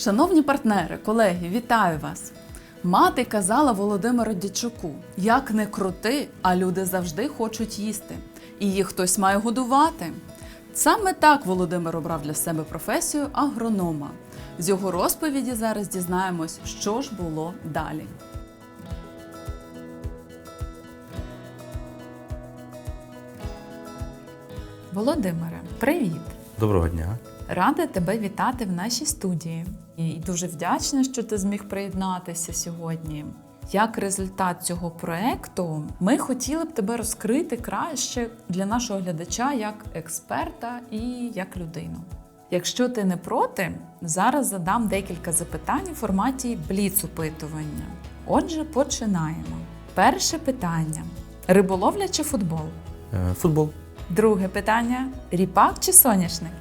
Шановні партнери, колеги, вітаю вас! Мати казала Володимиру Дячуку: як не крути, а люди завжди хочуть їсти, і їх хтось має годувати. Саме так Володимир обрав для себе професію агронома. З його розповіді зараз дізнаємось, що ж було далі. Володимире, привіт! Доброго дня. Рада тебе вітати в нашій студії. І дуже вдячна, що ти зміг приєднатися сьогодні. Як результат цього проекту, ми хотіли б тебе розкрити краще для нашого глядача як експерта і як людину. Якщо ти не проти, зараз задам декілька запитань у форматі бліц-опитування. Отже, починаємо. Перше питання: риболовля чи футбол? Е, Футбол, Друге питання: ріпак чи соняшник?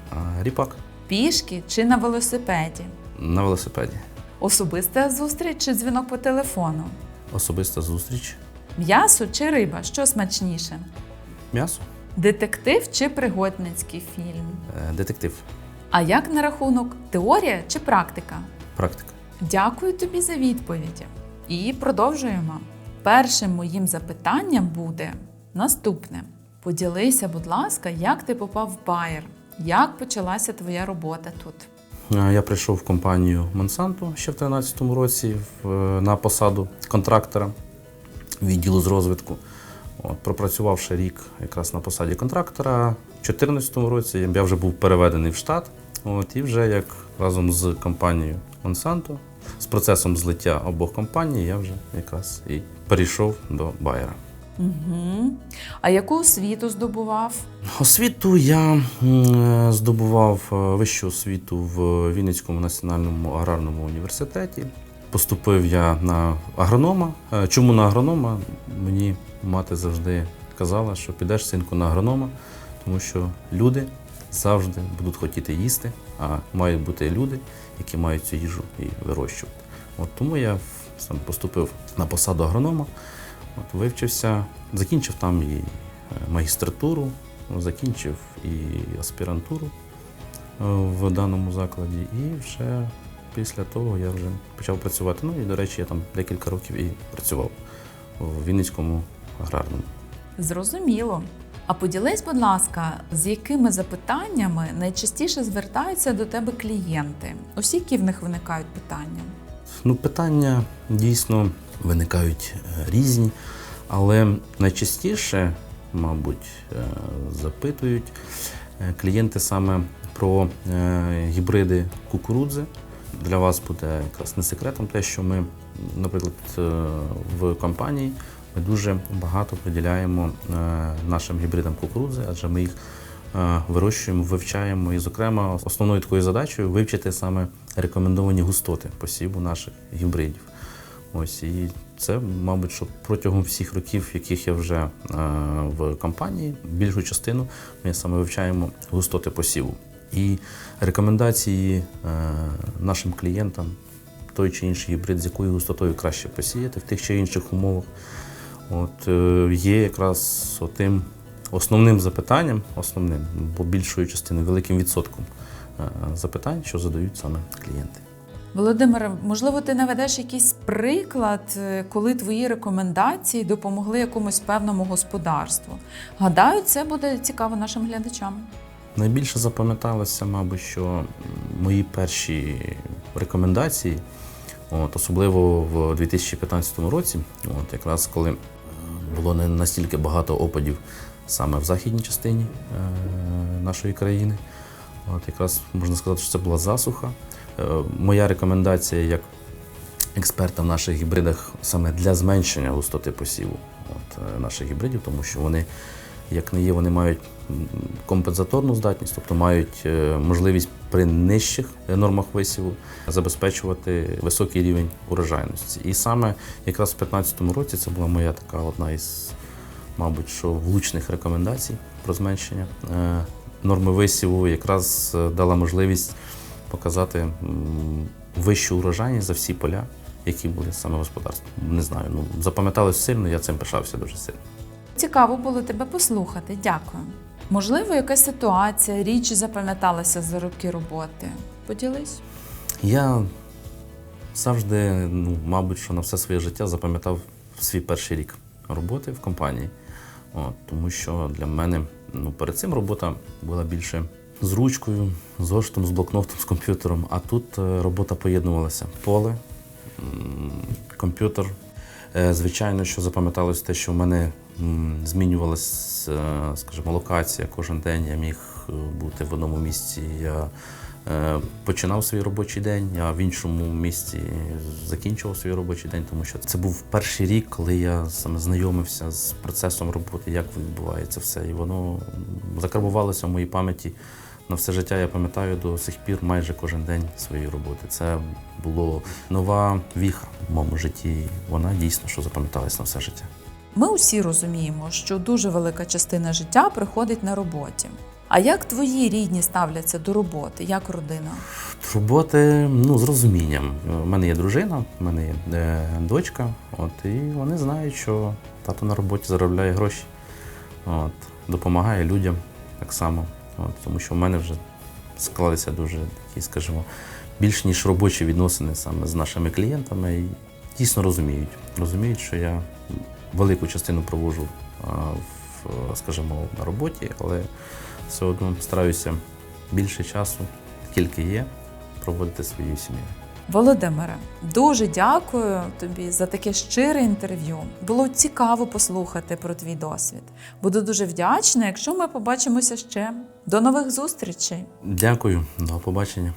ріпак Пішки чи на велосипеді? На велосипеді. Особиста зустріч чи дзвінок по телефону? Особиста зустріч. М'ясо чи риба? Що смачніше? М'ясо. Детектив чи пригодницький фільм? Е, Детектив. А як на рахунок теорія чи практика? Практика. Дякую тобі за відповіді. І продовжуємо. Першим моїм запитанням буде наступне: поділися, будь ласка, як ти попав в Bayer? Як почалася твоя робота тут? Е, Я прийшов в компанію Monsanto ще в 2013 році на посаду контрактора відділу з розвитку. От, пропрацювавши рік якраз на посаді контрактора, в 2014 році я вже був переведений в штат. От, і вже як разом з компанією Monsanto, з процесом злиття обох компаній, я вже якраз і перейшов до Байера. Угу. А яку освіту здобував? Освіту я здобував е, вищу освіту в Вінницькому національному аграрному університеті. Поступив я на агронома. Е, Чому на агронома? Мені мати завжди казала, що підеш синку на агронома, тому що люди завжди будуть хотіти їсти, а мають бути люди, які мають цю їжу і вирощувати. От тому я сам поступив на посаду агронома. От вивчився, закінчив там і е, магістратуру, закінчив і аспірантуру е, в даному закладі, і вже після того я вже почав працювати. Ну і, до речі, я там декілька років і працював в Вінницькому аграрному. Зрозуміло. А поділись, будь ласка, з якими запитаннями найчастіше звертаються до тебе клієнти? Усі, які в них виникають питання? Ну, питання дійсно виникають е, різні, але найчастіше, мабуть, е, запитують е, клієнти саме про гібриди кукурудзи. Для вас буде якраз не секретом те, що ми, наприклад, в компанії ми дуже багато приділяємо нашим гібридам кукурудзи, адже ми їх вирощуємо, вивчаємо. І, зокрема, основною такою задачею вивчити саме рекомендовані густоти посіву наших гібридів. Ось і це, мабуть, що протягом всіх років, яких я вже е, в компанії, більшу частину ми саме вивчаємо густоти посіву. І рекомендації е, нашим клієнтам той чи інший гібрид, з якою густотою краще посіяти в тих чи інших умовах, от, е, є якраз тим основним запитанням, основним, бо більшою частиною, великим відсотком е, запитань, що задають саме клієнти. Володимире, можливо, ти наведеш якийсь приклад, е, коли твої рекомендації допомогли якомусь певному господарству. Гадаю, це буде цікаво нашим глядачам. Найбільше запам'яталося, мабуть, що мої перші рекомендації, от, особливо в 2015 році, от, якраз коли е, було не настільки багато опадів саме в західній частині е, нашої країни. От, якраз можна сказати, що це була засуха. Е, моя рекомендація як експерта в наших гібридах саме для зменшення густоти посіву от, е, наших гібридів, тому що вони, як не є, вони мають компенсаторну здатність, тобто мають е, можливість при нижчих нормах висіву забезпечувати високий рівень урожайності. І саме якраз в 2015 році це була моя така одна із, мабуть, що влучних рекомендацій про зменшення норми висіву, якраз е, дала можливість показати вищу урожайність за всі поля, які були саме господарством. Не знаю, ну запам'яталось сильно, я цим пишався дуже сильно. Цікаво було тебе послухати. Дякую. Можливо, якась ситуація, річ запам'яталася за роки роботи. Поділись. Я завжди, ну, мабуть, що на все своє життя запам'ятав свій перший рік роботи в компанії. От, тому що для мене ну, перед цим робота була більше з ручкою, з зошитом, з блокнотом, з комп'ютером. А тут е, робота поєднувалася. Поле, комп'ютер. Е, Звичайно, що запам'яталось те, що в мене змінювалася, е, скажімо, локація кожен день. Я міг бути в одному місці. Я починав свій робочий день, а в іншому місці закінчував свій робочий день, тому що це був перший рік, коли я саме знайомився з процесом роботи, як відбувається все. І воно закарбувалося в моїй пам'яті на все життя. Я пам'ятаю до сих пір майже кожен день своєї роботи. Це було нова віха в моєму житті. Вона дійсно що запам'яталась на все життя. Ми усі розуміємо, що дуже велика частина життя приходить на роботі. А як твої рідні ставляться до роботи, як родина? Роботи ну, з розумінням. У мене є дружина, в мене є е, дочка, от, і вони знають, що тато на роботі заробляє гроші, от, допомагає людям так само. От, тому що в мене вже склалися дуже такі, скажімо, більш ніж робочі відносини саме з нашими клієнтами. І дійсно розуміють. Розуміють, що я велику частину проводжу, а, в, скажімо, на роботі, але все одно стараюся більше часу, скільки є, проводити своєю сім'єю. Володимире, дуже дякую тобі за таке щире інтерв'ю. Було цікаво послухати про твій досвід. Буду дуже вдячна, якщо ми побачимося ще. До нових зустрічей! Дякую, до побачення.